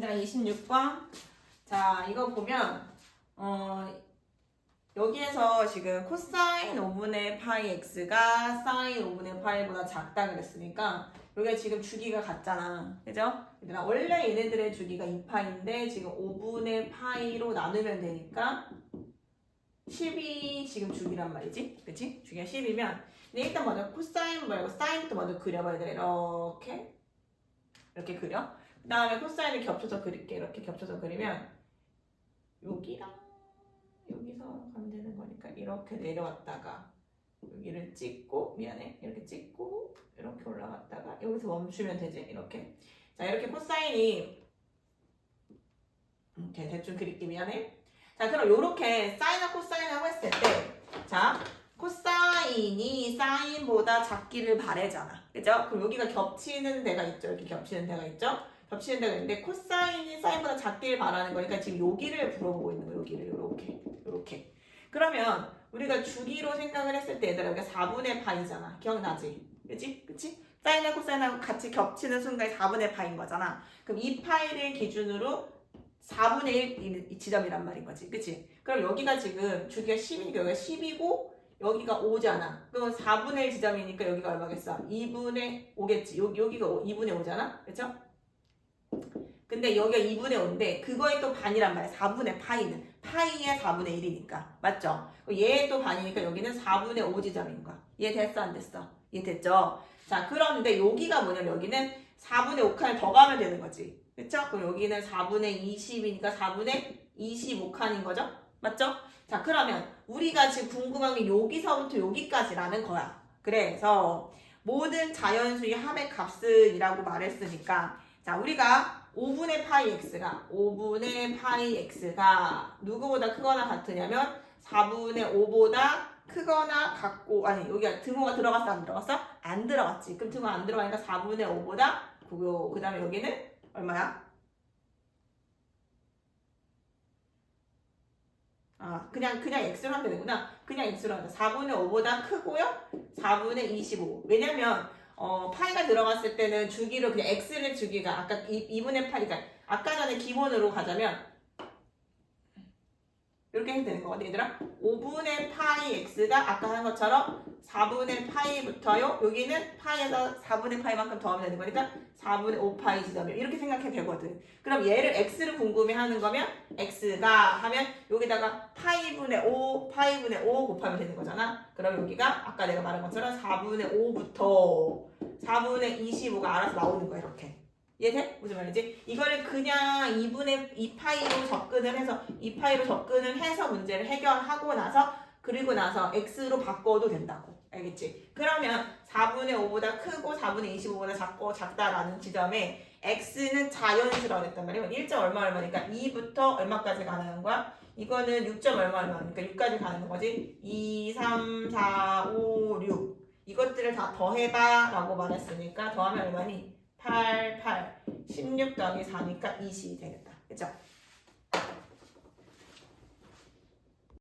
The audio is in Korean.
자, 26번. 자, 이거 보면, 어, 여기에서 지금 코사인 5분의 파이 x가 사인 5분의 파이보다 작다 그랬으니까, 여기가 지금 주기가 같잖아. 그죠? 얘들아, 원래 얘네들의 주기가 2파인데, 지금 5분의 파이로 나누면 되니까, 10이 지금 주기란 말이지? 그치? 주기가 10이면, 근데 일단 먼저 코사인 말고 사인부터 먼저 그려봐야 돼. 이렇게. 이렇게 그려. 그 다음에 코사인을 겹쳐서 그릴게. 이렇게 겹쳐서 그리면 여기랑 여기서 가면 되는 거니까 이렇게 내려왔다가 여기를 찍고 미안해. 이렇게 찍고 이렇게 올라갔다가 여기서 멈추면 되지. 이렇게. 자 이렇게 코사인이 이렇게 대충 그릴게. 미안해. 자 그럼 이렇게 사인하고 코사인하고 했을 때자 코사인이 사인보다 작기를 바래잖아. 그죠? 그럼 여기가 겹치는 데가 있죠? 이렇게 겹치는 데가 있죠 겹치는 데가 있는데 코사인이 사인보다 작기를 바라는 거니까 지금 여기를 물어보고 있는 거예요. 여기를 이렇게 이렇게. 그러면 우리가 주기로 생각을 했을 때 얘들아 여기가 4분의 파이잖아. 기억나지? 그치? 그치? 사인하고 코사인하고 같이 겹치는 순간에 4분의 파인 거잖아. 그럼 이 파이를 기준으로 4분의 1이 지점이란 말인 거지. 그치? 그럼 여기가 지금 주기가 10이니까 여기가 10이고 여기가 5잖아. 그럼 4분의 1 지점이니까 여기가 얼마겠어? 2분의 5겠지. 여기, 여기가 2분의 5잖아. 그쵸? 근데 여기가 2분의 5인데 그거의 또 반이란 말이야. 4분의 파이는. 파이의 4분의 1이니까. 맞죠? 얘의 또 반이니까 여기는 4분의 5 지점인 거야. 이해 됐어? 안 됐어? 이해 됐죠? 자, 그런데 여기가 뭐냐면 여기는 4분의 5칸을 더 가면 되는 거지. 그쵸? 그럼 여기는 4분의 20이니까 4분의 25칸인 거죠? 맞죠? 자, 그러면 우리가 지금 궁금한 게 여기서부터 여기까지라는 거야. 그래서 모든 자연수의 합의 값을이라고 말했으니까 자, 우리가 5분의 파이 x가 5분의 파이 x가 누구보다 크거나 같으냐면 4분의 5보다 크거나 같고 아니 여기가 등호가 들어갔어 안 들어갔어? 안 들어갔지. 그럼 등호 안 들어가니까 4분의 5보다 크고요. 그 다음에 여기는 얼마야? 아, 그냥 그냥 x로 하면 되는구나. 그냥 x로 하자. 4분의 5보다 크고요. 4분의 25. 왜냐면 어, 파이가 들어갔을 때는 주기로 그냥 x를 주기가 아까 2, 분의 파이가 아까 전에 기본으로 가자면 이렇게 해도 되는 거거든 얘들아. 5분의 파이 x가 아까 한 것처럼 4분의 파이부터요. 여기는 파이에서 4분의 파이만큼 더하면 되는 거니까 4분의 5파이 지점이요. 이렇게 생각해도 되거든. 그럼 얘를 x를 궁금해 하는 거면 x가 하면 여기다가 파이분의 5 파이분의 5 곱하면 되는 거잖아. 그럼 여기가 아까 내가 말한 것처럼 4분의 5부터 4분의 25가 알아서 나오는 거야 이렇게 이해돼? 무슨 말이지? 이거를 그냥 2분의 2파이로 접근을 해서 2파이로 접근을 해서 문제를 해결하고 나서 그리고 나서 x로 바꿔도 된다고 알겠지? 그러면 4분의 5보다 크고 4분의 25보다 작고 작다라는 지점에 x는 했단 말이에요 1점 얼마 얼마니까 2부터 얼마까지 가는 거야? 이거는 6점 얼마 얼마니까 6까지 가는 거지 2, 3, 4, 5, 6 이것들을 다 더해봐 라고 말했으니까 더하면 얼마니? 8, 8, 16 더하기 4니까 20이 되겠다. 그죠?